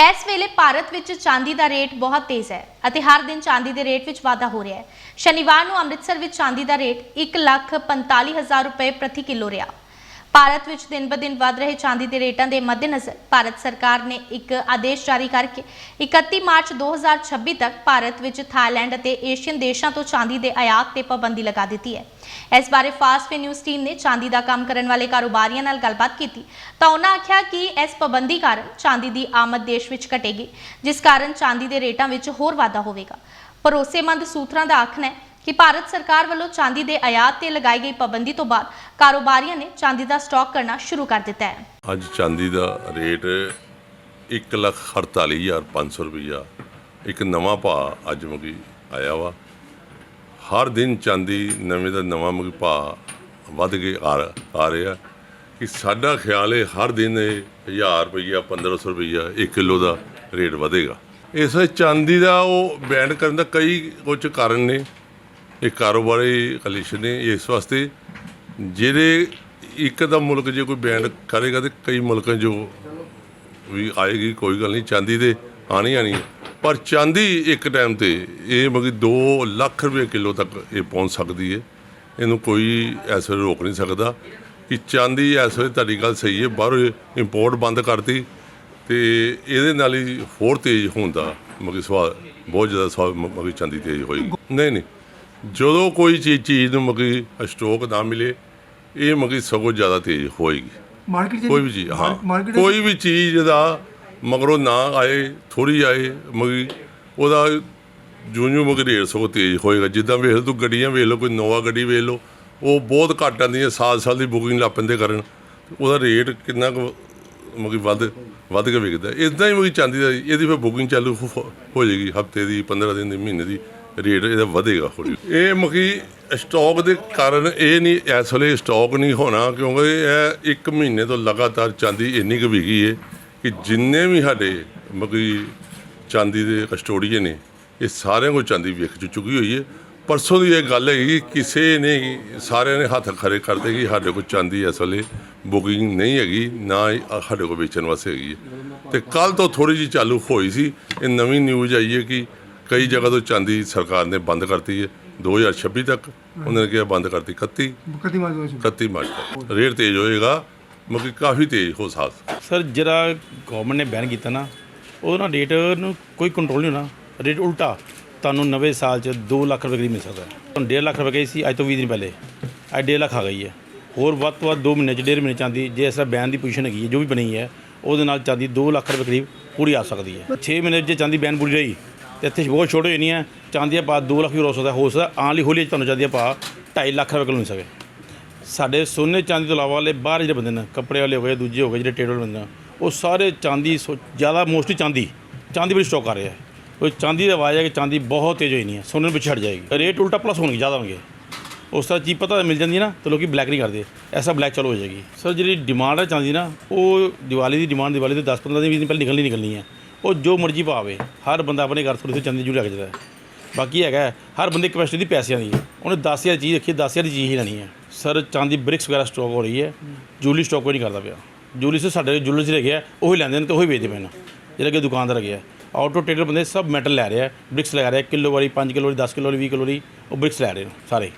ਇਸ ਵੇਲੇ ਭਾਰਤ ਵਿੱਚ ਚਾਂਦੀ ਦਾ ਰੇਟ ਬਹੁਤ ਤੇਜ਼ ਹੈ ਅਤੇ ਹਰ ਦਿਨ ਚਾਂਦੀ ਦੇ ਰੇਟ ਵਿੱਚ ਵਾਧਾ ਹੋ ਰਿਹਾ ਹੈ। ਸ਼ਨੀਵਾਰ ਨੂੰ ਅੰਮ੍ਰਿਤਸਰ ਵਿੱਚ ਚਾਂਦੀ ਦਾ ਰੇਟ 1,45,000 ਰੁਪਏ ਪ੍ਰਤੀ ਕਿਲੋ ਰਿਹਾ। ਭਾਰਤ ਵਿੱਚ ਦਿਨ ਬਦਿਨ ਵੱਧ ਰਹੇ ਚਾਂਦੀ ਦੇ ਰੇਟਾਂ ਦੇ ਮੱਦੇਨਜ਼ਰ ਭਾਰਤ ਸਰਕਾਰ ਨੇ ਇੱਕ ਆਦੇਸ਼ ਜਾਰੀ ਕਰਕੇ 31 ਮਾਰਚ 2026 ਤੱਕ ਭਾਰਤ ਵਿੱਚ ਥਾਈਲੈਂਡ ਅਤੇ ਏਸ਼ੀਅਨ ਦੇਸ਼ਾਂ ਤੋਂ ਚਾਂਦੀ ਦੇ ਆਯਾਤ ਤੇ ਪਾਬੰਦੀ ਲਗਾ ਦਿੱਤੀ ਹੈ। ਇਸ ਬਾਰੇ ਫਾਸਟ ਵੇ ਨਿਊਜ਼ ਟੀਮ ਨੇ ਚਾਂਦੀ ਦਾ ਕੰਮ ਕਰਨ ਵਾਲੇ ਕਾਰੋਬਾਰੀਆਂ ਨਾਲ ਗੱਲਬਾਤ ਕੀਤੀ ਤਾਂ ਉਹਨਾਂ ਆਖਿਆ ਕਿ ਇਸ ਪਾਬੰਦੀ ਕਾਰਨ ਚਾਂਦੀ ਦੀ ਆਮਦ ਦੇਸ਼ ਵਿੱਚ ਘਟੇਗੀ, ਜਿਸ ਕਾਰਨ ਚਾਂਦੀ ਦੇ ਰੇਟਾਂ ਵਿੱਚ ਹੋਰ ਵਾਧਾ ਹੋਵੇਗਾ। ਭਰੋਸੇਮੰਦ ਸੂਤਰਾਂ ਦਾ ਆਖਣਾ ਹੈ ਕਿ ਭਾਰਤ ਸਰਕਾਰ ਵੱਲੋਂ ਚਾਂਦੀ ਦੇ ਆਯਾਤ ਤੇ ਲਗਾਈ ਗਈ ਪਾਬੰਦੀ ਤੋਂ ਬਾਅਦ ਕਾਰੋਬਾਰੀਆਂ ਨੇ ਚਾਂਦੀ ਦਾ ਸਟਾਕ ਕਰਨਾ ਸ਼ੁਰੂ ਕਰ ਦਿੱਤਾ ਹੈ। ਅੱਜ ਚਾਂਦੀ ਦਾ ਰੇਟ 148500 ਰੁਪਈਆ ਇੱਕ ਨਵਾਂ ਭਾਅ ਅੱਜ ਮੁਗੀ ਆਇਆ ਵਾ। ਹਰ ਦਿਨ ਚਾਂਦੀ ਨਵੇਂ ਦਾ ਨਵਾਂ ਮੁਗੀ ਭਾਅ ਵੱਧ ਕੇ ਆ ਆ ਰਿਹਾ ਕਿ ਸਾਡਾ ਖਿਆਲ ਹੈ ਹਰ ਦਿਨ ਇਹ 1000 ਰੁਪਈਆ 1500 ਰੁਪਈਆ 1 ਕਿਲੋ ਦਾ ਰੇਟ ਵਧੇਗਾ। ਇਸ ਚਾਂਦੀ ਦਾ ਉਹ ਬੈਂਡ ਕਰਨ ਦਾ ਕਈ ਕੁਝ ਕਾਰਨ ਨੇ। ਇਹ ਕਾਰੋਬਾਰੀ ਕਲੀਸ਼ਨ ਨੇ ਇਸ ਵਾਸਤੇ। ਜਿਹੜੇ ਇੱਕ ਦਾ ਮੁਲਕ ਜੇ ਕੋਈ ਬੈਨ ਕਰੇਗਾ ਤੇ ਕਈ ਮੁਲਕਾਂ ਜੋ ਵੀ ਆਏਗੀ, ਕੋਈ ਗੱਲ ਨਹੀਂ, ਚਾਂਦੀ ਤੇ ਆਣੀ ਆਣੀ ਪਰ ਚਾਂਦੀ ਇੱਕ ਟਾਈਮ ਤੇ ਇਹ ਮਗੀ 2 ਲੱਖ ਰੁਪਏ ਕਿਲੋ ਤੱਕ ਇਹ ਪਹੁੰਚ ਸਕਦੀ ਹੈ। ਇਹਨੂੰ ਕੋਈ ਐਸੇ ਰੋਕ ਨਹੀਂ ਸਕਦਾ ਕਿ ਚਾਂਦੀ ਇਸ ਵੇਲੇ ਤੁਹਾਡੀ ਗੱਲ ਸਹੀ ਹੈ, ਬਾਹਰੋਂ ਇੰਪੋਰਟ ਬੰਦ ਕਰਤੀ ਤੇ ਇਹਦੇ ਨਾਲ ਹੀ ਹੋਰ ਤੇਜ਼ ਹੁੰਦਾ ਮਗੀ ਸਵਾਲ, ਬਹੁਤ ਜ਼ਿਆਦਾ ਸਵਾਲ ਮਗੀ ਚਾਂਦੀ ਤੇਜ਼ ਹੋਏਗੀ। ਨਹੀਂ ਨਹੀਂ। ਜਦੋਂ ਕੋਈ ਚੀਜ਼ ਚੀਜ਼ ਨੂੰ ਮਗੀ ਸਟੋਕ ਨਾ ਮਿਲੇ ਇਹ ਮਗੀ ਸਗੋਂ ਜ਼ਿਆਦਾ ਤੇਜ਼ ਹੋਏਗੀ। ਮਾਰਕੀਟ ਕੋਈ ਵੀ ਚੀਜ਼ ਹਾਂ ਕੋਈ ਵੀ ਚੀਜ਼ ਦਾ ਮਗਰੋਂ ਨਾ ਆਏ ਥੋੜੀ ਆਏ ਮਗੀ ਉਹਦਾ ਜੂੰ ਜੂੰ ਮਗੀ ਰੇਟ ਸਗੋਂ ਤੇਜ਼ ਹੋਏਗਾ। ਜਿੱਦਾਂ ਵੇਖ ਲਓ ਤੂੰ ਗੱਡੀਆਂ ਵੇਖ ਲਓ ਕੋਈ ਨੋਵਾ ਗੱਡੀ ਵੇਖ ਲਓ ਉਹ ਬਹੁਤ ਘੱਟ ਆਉਂਦੀਆਂ ਸਾਲ ਸਾਲ ਦੀ ਬੁਕਿੰਗ ਲਾ ਪੈਂਦੇ ਕਰਨ। ਉਹਦਾ ਰੇਟ ਕਿੰਨਾ ਕੁ ਮਗੀ ਵੱਧ ਵੱਧ ਕੇ ਵਿਕਦਾ। ਇਦਾਂ ਹੀ ਮਗੀ ਚਾਂਦੀ ਦਾ ਇਹਦੀ ਫਿਰ ਬੁਕਿੰਗ ਚਾਲੂ ਹੋ ਜਾਏਗੀ ਹਫ਼ਤੇ ਦੀ 15 ਦਿਨ ਦੀ ਮਹੀਨੇ ਦੀ। ਰੇਟ ਇਹਦਾ ਵਧੇਗਾ ਹੌਲੀ ਇਹ ਮਗੀ ਸਟਾਕ ਦੇ ਕਾਰਨ ਇਹ ਨਹੀਂ, ਇਸ ਵੇਲੇ ਸਟਾਕ ਨਹੀਂ ਹੋਣਾ, ਕਿਉਂਕਿ ਇਹ ਇੱਕ ਮਹੀਨੇ ਤੋਂ ਲਗਾਤਾਰ ਚਾਂਦੀ ਇੰਨੀ ਕੁ ਵਿਕੀ ਹੈ ਕਿ ਜਿੰਨੇ ਵੀ ਸਾਡੇ ਮਗੀ ਚਾਂਦੀ ਦੇ ਕਸਟੋਡੀਅਨ ਨੇ, ਇਹ ਸਾਰਿਆਂ ਕੋਲ ਚਾਂਦੀ ਵੇਖ ਚੁੱਕੀ ਹੋਈ ਹੈ ਪਰਸੋਂ ਦੀ ਇਹ ਗੱਲ ਹੈਗੀ, ਕਿਸੇ ਨੇ ਸਾਰਿਆਂ ਨੇ ਹੱਥ ਖਰੇ ਕਰਦੇ ਕਿ ਸਾਡੇ ਕੋਲ ਚਾਂਦੀ ਇਸ ਵੇਲੇ ਬੁਕਿੰਗ ਨਹੀਂ ਹੈਗੀ, ਨਾ ਹੀ ਸਾਡੇ ਕੋਲ ਵੇਚਣ ਵਾਸਤੇ ਹੈਗੀ ਹੈ ਤੇ ਕੱਲ ਤੋਂ ਥੋੜੀ ਜਿਹੀ ਚਾਲੂ ਹੋਈ ਸੀ, ਇਹ ਨਵੀਂ ਨਿਊਜ਼ ਆਈ ਹੈ ਕਿ ਕਈ ਜਗ੍ਹਾ ਤੋਂ ਚਾਂਦੀ ਸਰਕਾਰ ਨੇ ਬੰਦ ਕਰਤੀ ਹੈ। 2026 ਤੱਕ ਉਹਨਾਂ ਨੇ ਕਿਹਾ ਬੰਦ ਕਰਤੀ। 31 ਕਤੀ ਮਾਰ ਦੋ 31 ਮਾਰਚ ਤੱਕ। ਰੇਟ ਤੇਜ਼ ਹੋਏਗਾ ਮਤਲਬ ਕਾਫੀ ਤੇਜ਼ ਹੋ ਸਕਦਾ ਸਰ ਜਿਹੜਾ ਗਵਰਨਮੈਂਟ ਨੇ ਬੈਨ ਕੀਤਾ ਨਾ ਉਹਦੇ ਨਾਲ ਰੇਟ ਨੂੰ ਕੋਈ ਕੰਟਰੋਲ ਨਹੀਂ ਹੋਣਾ। ਰੇਟ ਉਲਟਾ ਤੁਹਾਨੂੰ ਨਵੇਂ ਸਾਲ 'ਚ 2 ਲੱਖ ਰੁਪਏ ਦੀ ਮਿਲ ਸਕਦਾ। ਤੁਹਾਨੂੰ 1.5 ਲੱਖ ਰੁਪਏ ਗਈ ਸੀ ਅੱਜ ਤੋਂ 20 ਦਿਨ ਪਹਿਲੇ। ਅੱਜ 1.5 ਲੱਖ ਆ ਗਈ ਹੈ। ਹੋਰ ਵੱਧ ਤੋਂ ਵੱਧ 2 ਮਹੀਨੇ 'ਚ 1.5 ਮਹੀਨੇ ਚਾਂਦੀ ਜੇ ਇਸ ਤਰ੍ਹਾਂ ਬੈਨ ਦੀ ਪੋਜੀਸ਼ਨ ਹੈਗੀ ਹੈ ਜੋ ਵੀ ਬਣੀ ਹੈ ਉਹਦੇ ਨਾਲ ਚਾਂਦੀ 2 ਲੱਖ ਰੁਪਏ ਕਰੀਬ ਪੂਰੀ ਆ ਸਕਦੀ ਹੈ। 6 ਮਹੀਨੇ 'ਚ ਜੇ ਚਾਂਦੀ ਬੈਨ ਪੂਰੀ ਰਹੀ ਤੇ ਇੱਥੇ ਬਹੁਤ ਛੋਟੇ ਹੋ ਜਾਣੀ ਹੈ ਚਾਂਦੀ ਦਾ ਭਾਅ 2 ਲੱਖ ਵੀ ਹੋ ਸਕਦਾ ਹੋ ਸਕਦਾ ਆਉਣ ਲਈ ਹੌਲੀ ਤੁਹਾਨੂੰ ਚਾਂਦੀ ਦਾ ਭਾਅ 2.5 ਲੱਖ ਰੁਪਏ ਕਿਲੋ ਮਿਲ ਸਕੇ। ਸਾਡੇ ਸੋਨੇ ਚਾਂਦੀ ਤੋਂ ਇਲਾਵਾ ਵਾਲੇ ਬਾਹਰ ਜਿਹੜੇ ਬੰਦੇ ਨੇ, ਕੱਪੜੇ ਵਾਲੇ ਹੋ ਗਏ, ਦੂਜੇ ਹੋ ਗਏ, ਜਿਹੜੇ ਟੇਬਲ ਬੰਦੇ ਨੇ, ਉਹ ਸਾਰੇ ਚਾਂਦੀ ਸੋ- ਜ਼ਿਆਦਾ ਮੋਸਟਲੀ ਚਾਂਦੀ ਚਾਂਦੀ ਬੜੀ ਸਟਾਕ ਕਰ ਰਿਹਾ ਹੈ ਉਹ ਚਾਂਦੀ ਦੀ ਆਵਾਜ਼ ਹੈ ਕਿ ਚਾਂਦੀ ਬਹੁਤ ਤੇਜ਼ ਹੋਈ ਨਹੀਂ ਹੈ ਸੋਨੇ ਨੂੰ ਪਿੱਛੇ ਹਟ ਜਾਏਗੀ। ਰੇਟ ਉਲਟਾ ਪਲੱਸ ਹੋਣਗੇ, ਜ਼ਿਆਦਾ ਹੋਣਗੇ। ਉਸ ਤਰ੍ਹਾਂ ਚੀਜ਼ ਪਤਾ ਮਿਲ ਜਾਂਦੀ ਨਾ, ਤਾਂ ਲੋਕੀ ਬਲੈਕ ਨਹੀਂ ਕਰਦੇ, ਐਸਾ ਬਲੈਕ ਚਾਲੂ ਹੋ ਜਾਏਗੀ। ਸਰ, ਜਿਹੜੀ ਡਿਮਾਂਡ ਹੈ ਚਾਂਦੀ ਨਾ, ਉਹ ਦੀਵਾਲੀ ਦੀ ਡਿਮਾਂਡ ਦੀਵਾਲੀ ਤੋਂ 10 15 ਦਿਨ 20 ਦਿਨ ਪਹਿਲਾਂ ਨਿਕਲਣੀ ਨਿਕਲਣੀ ਹੈ ਉਹ ਜੋ ਮਰਜ਼ੀ ਪਾਵੇ, ਹਰ ਬੰਦਾ ਆਪਣੇ ਘਰ ਥੋੜੀ ਥੋੜੀ ਚਾਂਦੀ ਜੂ ਰੱਖਦਾ ਹੈ ਬਾਕੀ ਹੈਗਾ, ਹਰ ਬੰਦੇ ਕਪੈਸਿਟੀ ਦੀ ਪੈਸਿਆਂ ਦੀ ਹੈ। ਉਹਨੇ 10000 ਚੀਜ਼ ਰੱਖੀ 10000 ਦੀ ਚੀਜ਼ ਹੀ ਲੈਣੀ ਹੈ। ਸਰ, ਚਾਂਦੀ ਬ੍ਰਿਕਸ ਵਗੈਰਾ ਸਟਾਕ ਹੋ ਰਹੀ ਹੈ। ਜੂਲੀ ਸਟਾਕ ਕੋਈ ਨਹੀਂ ਕਰਦਾ ਪਿਆ। ਜੂਲੀ ਸੇ ਸਾਡੇ ਜੁਲਰ ਚ ਹੈਗੇ ਆ, ਉਹ ਲੈਂਦੇ ਨੇ ਤੇ ਉਹੀ ਵੇਚਦੇ ਪਏ ਨੇ। ਜਿਹੜੇ ਕਿ ਦੁਕਾਨਦਾਰ ਹੈਗੇ ਆ। ਆਊਟੋ ਟ੍ਰੇਡਰ ਬੰਦੇ ਸਭ ਮੈਟਲ ਲੈ ਰਿਹਾ ਬ੍ਰਿਕਸ ਲਗਾ ਰਿਹਾ ਆ ਕਿਲੋ ਵਾਲੀ 5 ਕਿਲੋ ਵਾਲੀ 10 ਕਿਲੋ ਵਾਲੀ 20 ਕਿਲੋ ਵਾਲੀ ਉਹ ਬ੍ਰਿਕਸ ਲੈ ਰਹੇ ਨੇ ਸਾਰੇ।